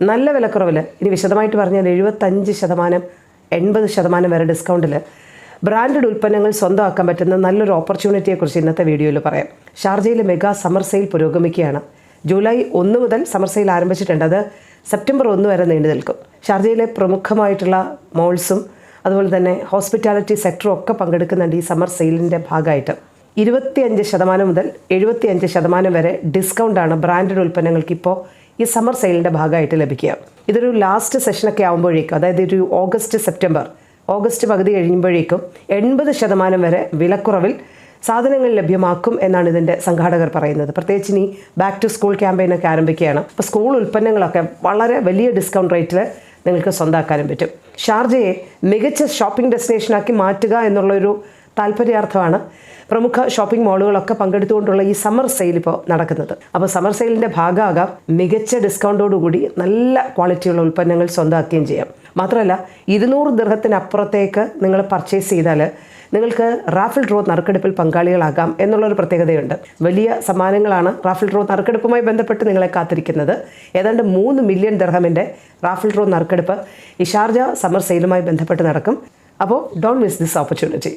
നല്ല വിലക്കുറവിൽ ഇനി വിശദമായിട്ട് പറഞ്ഞാൽ എഴുപത്തഞ്ച് ശതമാനം എൺപത് ശതമാനം വരെ ഡിസ്കൗണ്ടിൽ ബ്രാൻഡഡ് ഉൽപ്പന്നങ്ങൾ സ്വന്തമാക്കാൻ പറ്റുന്ന നല്ലൊരു ഓപ്പർച്യൂണിറ്റിയെക്കുറിച്ച് ഇന്നത്തെ വീഡിയോയിൽ പറയാം. ഷാർജയിലെ മെഗാ സമ്മർ സെയിൽ പുരോഗമിക്കുകയാണ്. ജൂലൈ ഒന്ന് മുതൽ സമ്മർ സെയിൽ ആരംഭിച്ചിട്ടുണ്ട്. അത് സെപ്റ്റംബർ ഒന്ന് വരെ നീണ്ടു നിൽക്കും. ഷാർജയിലെ പ്രമുഖമായിട്ടുള്ള മോൾസും അതുപോലെ തന്നെ ഹോസ്പിറ്റാലിറ്റി സെക്ടറും ഒക്കെ പങ്കെടുക്കുന്നുണ്ട് ഈ സമ്മർ സെയിലിന്റെ ഭാഗമായിട്ട്. ഇരുപത്തിയഞ്ച് ശതമാനം മുതൽ എഴുപത്തിയഞ്ച് ശതമാനം വരെ ഡിസ്കൗണ്ടാണ് ബ്രാൻഡഡ് ഉൽപ്പന്നങ്ങൾക്ക് ഇപ്പോൾ ഈ സമ്മർ സെയിലിന്റെ ഭാഗമായിട്ട് ലഭിക്കുക. ഇതൊരു ലാസ്റ്റ് സെഷനൊക്കെ ആകുമ്പോഴേക്കും അതായത് ഒരു ഓഗസ്റ്റ് സെപ്റ്റംബർ ഓഗസ്റ്റ് പകുതി കഴിയുമ്പോഴേക്കും എൺപത് ശതമാനം വരെ വിലക്കുറവിൽ സാധനങ്ങൾ ലഭ്യമാക്കും എന്നാണ് ഇതിന്റെ സംഘാടകർ പറയുന്നത്. പ്രത്യേകിച്ച് ഇനി ബാക്ക് ടു സ്കൂൾ ക്യാമ്പയിനൊക്കെ ആരംഭിക്കുകയാണ്. അപ്പോൾ സ്കൂൾ ഉൽപ്പന്നങ്ങളൊക്കെ വളരെ വലിയ ഡിസ്കൗണ്ട് റേറ്റിൽ നിങ്ങൾക്ക് സ്വന്തമാക്കാനും പറ്റും. ഷാർജയെ മികച്ച ഷോപ്പിംഗ് ഡെസ്റ്റിനേഷനാക്കി മാറ്റുക എന്നുള്ളൊരു താല്പര്യാർത്ഥമാണ് പ്രമുഖ ഷോപ്പിംഗ് മാളുകളൊക്കെ പങ്കെടുത്തുകൊണ്ടുള്ള ഈ സമ്മർ സെയിൽ ഇപ്പോൾ നടക്കുന്നത്. അപ്പോൾ സമ്മർ സെയിലിന്റെ ഭാഗമാകാം മികച്ച ഡിസ്കൗണ്ടോടുകൂടി നല്ല ക്വാളിറ്റിയുള്ള ഉൽപ്പന്നങ്ങൾ സ്വന്തമാക്കുകയും ചെയ്യാം. മാത്രമല്ല ഇരുന്നൂറ് ദൃഹത്തിനപ്പുറത്തേക്ക് നിങ്ങൾ പർച്ചേസ് ചെയ്താൽ നിങ്ങൾക്ക് റാഫിൾ ഡ്രോ നറുക്കെടുപ്പിൽ പങ്കാളികളാകാം എന്നുള്ളൊരു പ്രത്യേകതയുണ്ട്. വലിയ സമ്മാനങ്ങളാണ് റാഫിൾ ഡ്രോ നറുക്കെടുപ്പുമായി ബന്ധപ്പെട്ട് നിങ്ങളെ കാത്തിരിക്കുന്നത്. ഏതാണ്ട് മൂന്ന് മില്യൺ ദർഹമിന്റെ റാഫിൾ ഡ്രോ നറുക്കെടുപ്പ് ഇഷാർജ ഷാർജ സമ്മർ സെയിലുമായി ബന്ധപ്പെട്ട് നടക്കും. അപ്പോൾ ഡോണ്ട് മിസ് ദിസ് ഓപ്പർച്യൂണിറ്റി.